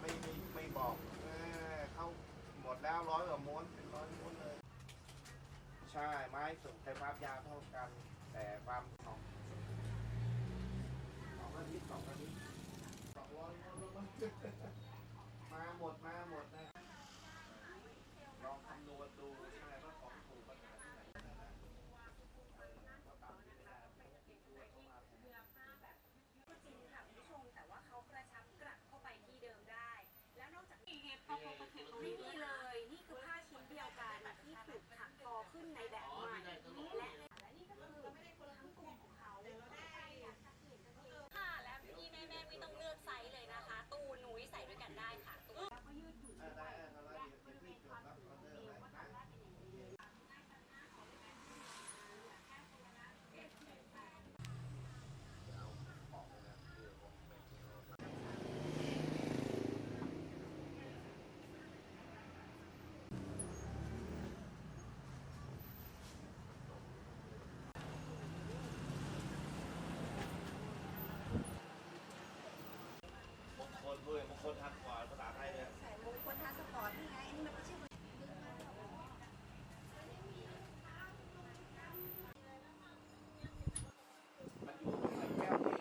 ไม่ไม่ไม่บอกเออเขาหมดแล้วร้อยกว่าม้วนเป็นร้อยม้วนเลย ใช่ไม้สูงแต่ความยาวเท่ากัน แต่ความสองสองกระดิบสองกระดิบสองร้อยม้วนมาหมดมาหมดนะลองคำนวณดูใช่ไหมว่าของถูกปัญหาที่ไหนก็ตามที่ไม่ได้ติดด้วยเข้ามาแทน จริงค่ะคุณผู้ชมแต่ว่าเขากระชับกลับเข้าไปที่เดิมได้ แล้วนอกจากนี้ ไม่มีเลย นี่คือผ้าชิ้นเดียวกันที่ถูกถักทอขึ้นในแบบใหม่และและนี่ก็คือทั้งตัวของเขาค่ะและพี่แม่แม่ไม่ต้องเลือกไซส์เลยนะคะ ตูนุ้ยใส่ด้วยกันได้ค่ะตูแล้วก็ยืดหยุ่น เออได้เออเอาละเดี๋ยวเดี๋ยวพี่จดรับออเดอร์ไว้นะเอาออกเลยนะเดี๋ยวผมไปเที่ยว มง คลด้วยมงคลทันกว่าภาษาไทยเลย ใส่มงคลทาสปอร์ตนี่ไงอันนี้มันไม่ใช่มนอยู่ใส่แก้วนี่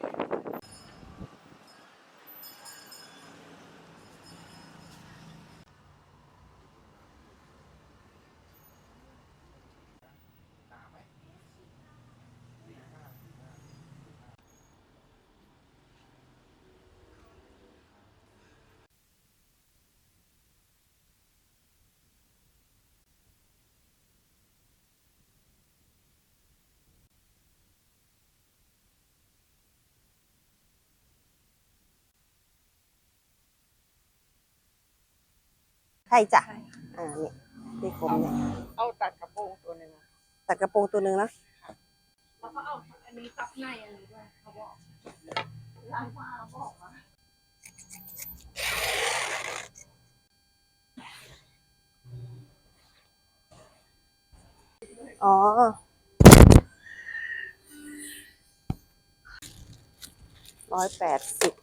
หนาไหมสี่ห้าสี่ห้าสี่ห้า ใช่จ้ะอ่าเนี่ยที่กลมเนี่ยเอาตัดกระโปรงตัวหนึงอะตัดกระโปรงตัวหนึ่งนะแล้วก็เอาอันนี้ซับในอันนี้ด้วยเขาบอกร้านป้าเขาบอกว่าอ๋อร้อยแปดสิบ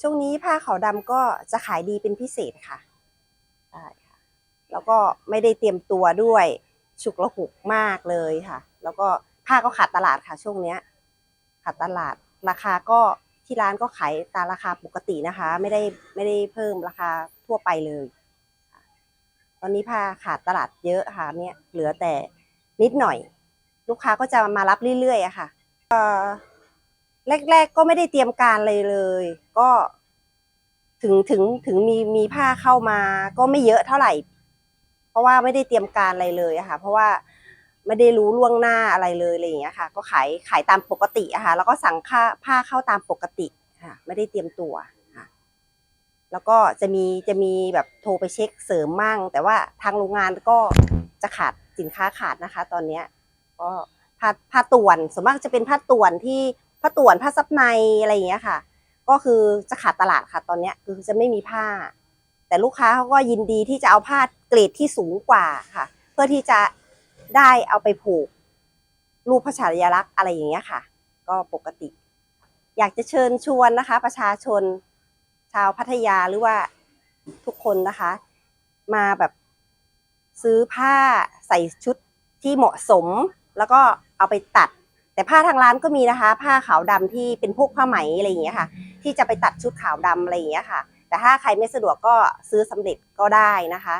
ช่วงนี้ผ้าขาวดำก็จะขายดีเป็นพิเศษค่ะใช่ค่ะ แล้วก็ไม่ได้เตรียมตัวด้วย ฉุกละหุกมากเลยค่ะ แล้วก็ผ้าก็ขาดตลาดค่ะ ช่วงเนี้ยขาดตลาดราคาก็ที่ร้านก็ขายตามราคาปกตินะคะ ไม่ได้ไม่ได้เพิ่มราคาทั่วไปเลย ตอนนี้ผ้าขาดตลาดเยอะค่ะเนี่ยเหลือแต่นิดหน่อย ลูกค้าก็จะมารับเรื่อยๆอะค่ะ แรก ๆ ก็ไม่ได้เตรียมการเลยเลย ก็ถึงถึงถึงมีมีผ้าเข้ามา ก็ไม่เยอะเท่าไหร่ เพราะว่าไม่ได้เตรียมการอะไรเลยอะค่ะ เพราะว่าไม่ได้รู้ล่วงหน้าอะไรเลยอะไรอย่างเงี้ยค่ะ ก็ขายขายตามปกติอะค่ะ แล้วก็สั่งค่าผ้าเข้าตามปกติค่ะ ไม่ได้เตรียมตัวค่ะ แล้วก็จะมีจะมีแบบโทรไปเช็คเสริมมั่ง แต่ว่าทางโรงงานก็จะขาดสินค้าขาดนะคะ ตอนเนี้ยก็ผ้าผ้าต่วนส่วนมากจะเป็นผ้าต่วนที่ ผ้าต่วนผ้าซับในอะไรอย่างเงี้ยค่ะ ก็คือจะขาดตลาดค่ะตอนเนี้ยคือจะไม่มีผ้า แต่ลูกค้าเขาก็ยินดีที่จะเอาผ้าเกรดที่สูงกว่าค่ะ เพื่อที่จะได้เอาไปผูกรูปพระฉายาลักษณ์อะไรอย่างเงี้ยค่ะ ก็ปกติ อยากจะเชิญชวนนะคะ ประชาชนชาวพัทยาหรือว่าทุกคนนะคะ มาแบบซื้อผ้าใส่ชุดที่เหมาะสม แล้วก็เอาไปตัด แต่ผ้าทางร้านก็มีนะคะ ผ้าขาวดำที่เป็นพวกผ้าไหมอะไรอย่างเงี้ยค่ะ ที่จะไปตัดชุดขาวดำอะไรอย่างเงี้ยค่ะ แต่ถ้าใครไม่สะดวกก็ซื้อสำเร็จก็ได้นะคะ